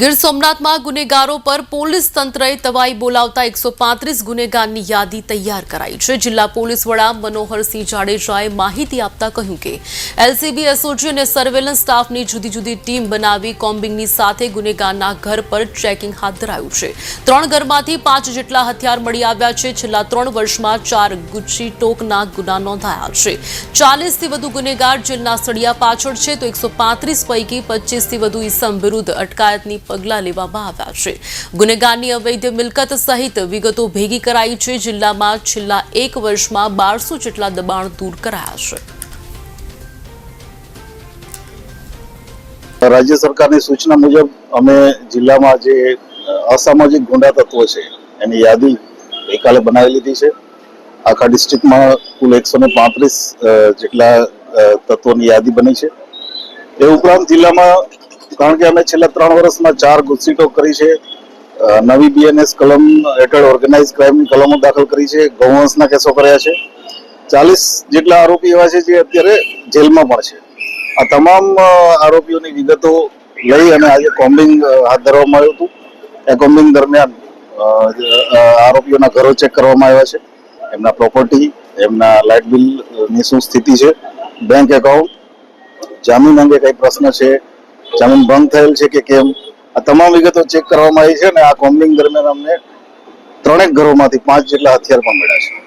ગીર સોમનાથમાં ગુનેગારો પર પોલીસ તંત્રએ તવાઈ બોલાવતા એકસો પાંત્રીસ ગુનેગારની યાદી તૈયાર કરાઈ છે. જિલ્લા પોલીસ વડા મનોહરસિંહ જાડેજાએ માહિતી આપતા કહ્યું કે, એલસીબી, એસઓજી અને સર્વેલન્સ સ્ટાફની જુદી જુદી ટીમ બનાવી કોમ્બિંગની સાથે ગુનેગારના ઘર પર ચેકિંગ હાથ ધરાયું છે. ત્રણ ઘરમાંથી પાંચ જેટલા હથિયાર મળી આવ્યા છે. છેલ્લા ત્રણ વર્ષમાં ચાર ગુચ્છી ટોકના ગુના નોંધાયા છે. ચાલીસથી વધુ ગુનેગાર જેલના સળિયા પાછળ છે, તો એકસો પૈકી પચીસથી વધુ ઇસમ વિરુદ્ધ અટકાયતની પગલાં લેવામાં આવ્યા છે. ગુનેગારની અવૈધ મિલકત સહિત વિગતો ભેગી કરાઈ છે. જિલ્લામાં છેલ્લા એક વર્ષમાં બારસો જેટલા દબાણ દૂર કરાયા છે. રાજ્ય સરકારની સૂચના મુજબ અમે જિલ્લામાં જે અસામાજિક ગુંડા તત્વો છે, એની યાદી ગઈકાલે બનાવી લીધી છે. આખા ડિસ્ટ્રિક્ટમાં કુલ એકસો ને પાંત્રીસ જેટલા તત્વોની યાદી બની છે. એ ઉપરાંત જિલ્લામાં કારણ કે અમે છેલ્લા ત્રણ વર્ષમાં ચાર ગુસ્સીટો કરી છે. નવી બીએનએસ કલમ હેઠળ ઓર્ગેનાઇઝ ક્રાઇમની કલમો દાખલ કરી છે. ગૌવંશના કેસો કર્યા છે. ચાલીસ જેટલા આરોપી એવા છે જે અત્યારે જેલમાં પણ છે. આ તમામ આરોપીઓની વિગતો લઈ અને આજે કોમ્બિંગ હાથ ધરવામાં આવ્યું હતું. એ કોમ્બિંગ દરમિયાન આરોપીઓના ઘરો ચેક કરવામાં આવ્યા છે. એમના પ્રોપર્ટી એમના લાઇટ બિલની શું સ્થિતિ છે. બેંક એકાઉન્ટ જામીન અંગે કઈ પ્રશ્ન છે? જામીન ભંગ થયેલ છે કે કેમ? આ તમામ વિગતો ચેક કરવામાં આવી છે અને આ કોમ્બિંગ દરમિયાન અમને ત્રણેક ઘરોમાંથી પાંચ જેટલા હથિયાર પણ મળ્યા છે.